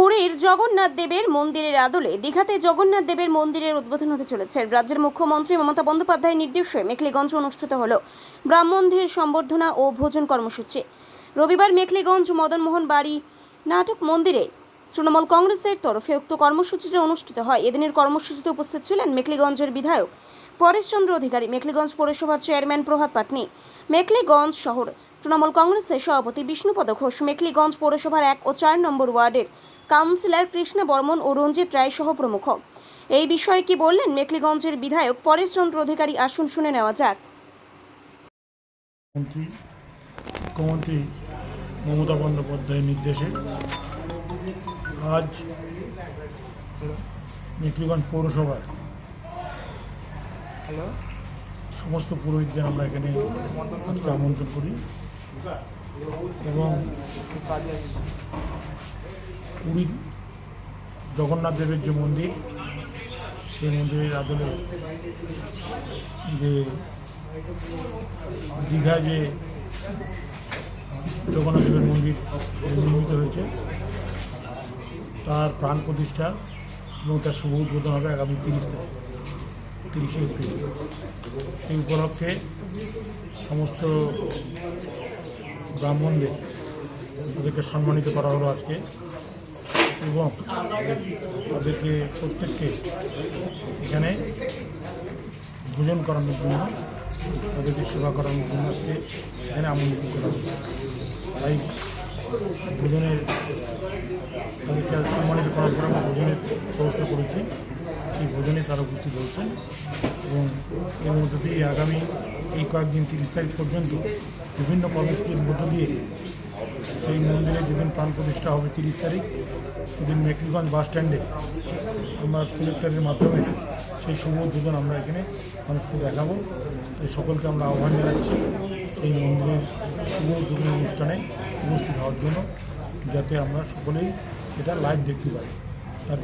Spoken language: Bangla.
পুরীর জগন্নাথ দেবের মন্দিরের আদলে দীঘাতে জগন্নাথ দেবের মন্দিরের উদ্বোধন হতে চলেছে। রাজ্যের মুখ্যমন্ত্রী মমতা বন্দ্যোপাধ্যায়ের নির্দেশে মেখলিগঞ্জ অনুষ্ঠিত হল ব্রাহ্মণদের সম্বর্ধনা ও ভোজন কর্মসূচি। রবিবার মেখলিগঞ্জ, মদনমোহন বাড়ি, নাটক মন্দিরে তৃণমূল কংগ্রেসের তরফে উক্ত কর্মসূচিটি অনুষ্ঠিত হয়। এদিনের কর্মসূচিতে উপস্থিত ছিলেন মেখলিগঞ্জের বিধায়ক পরেশচন্দ্র অধিকারী, মেখলিগঞ্জ পৌরসভার চেয়ারম্যান প্রভাত পাটনি, মেখলিগঞ্জ শহর তৃণমূল কংগ্রেসের সভাপতি বিষ্ণুপদ ঘোষ, মেখলিগঞ্জ পৌরসভার এক ও চার নম্বর ওয়ার্ডের কাউন্সিলর কৃষ্ণ বর্মন ও রঞ্জিত রায় সহ প্রমুখ। এই বিষয়ে কি বললেন মেখলিগঞ্জের বিধায়ক পরেশ চন্দ্র অধিকারী? আসুন শুনে নেওয়া যাক। মুখ্যমন্ত্রী মমতা বন্দ্যোপাধ্যায়ের নির্দেশে আজ মেকলিগঞ্জ পৌরসভার সমস্ত পুরোহিতদের আমরা এখানে আজকে আমন্ত্রণ করি। এবং পুরী জগন্নাথ দেবের যে মন্দির, সেই মন্দিরের আদলে যে দীঘায় যে জগন্নাথ দেবের মন্দির নির্মিত হয়েছে, তার প্রাণ প্রতিষ্ঠা এবং তার শুভ উদ্বোধন হবে আগামী তিরিশ তারিখ, তিরিশে এপ্রিল। এই উপলক্ষে সমস্ত ব্রাহ্মণদের তাদেরকে সম্মানিত করা হলো আজকে। এবং তাদেরকে প্রত্যেককে এখানে ভোজন করানোর জন্য, তাদেরকে সেবা করানোর জন্য আজকে এখানে আমন্ত্রিত করা হয়েছে তাই ভোজনের তাদেরকে সম্মানিত করার পর আমরা ভোজনের ব্যবস্থা করেছি। এই ভোজনে তারা উপস্থিত হয়েছেন। এবং এর মধ্য আগামী এই কয়েকদিন তিরিশ তারিখ পর্যন্ত বিভিন্ন কর্মসূচির মধ্য দিয়ে সেই মন্দিরে যেদিন প্রাণ প্রতিষ্ঠা হবে তিরিশ তারিখ, সেদিন মেকলিগঞ্জ বাস স্ট্যান্ডে আমরা প্রজেক্টারের মাধ্যমে সেই শুভ উদ্বোধন আমরা এখানে মানুষকে দেখাবো এই সকলকে আমরা আহ্বান জানাচ্ছি সেই মন্দিরের শুভ উদ্বোধন অনুষ্ঠানে উপস্থিত হওয়ার জন্য, যাতে আমরা সকলেই এটা লাইভ দেখতে পাই তার।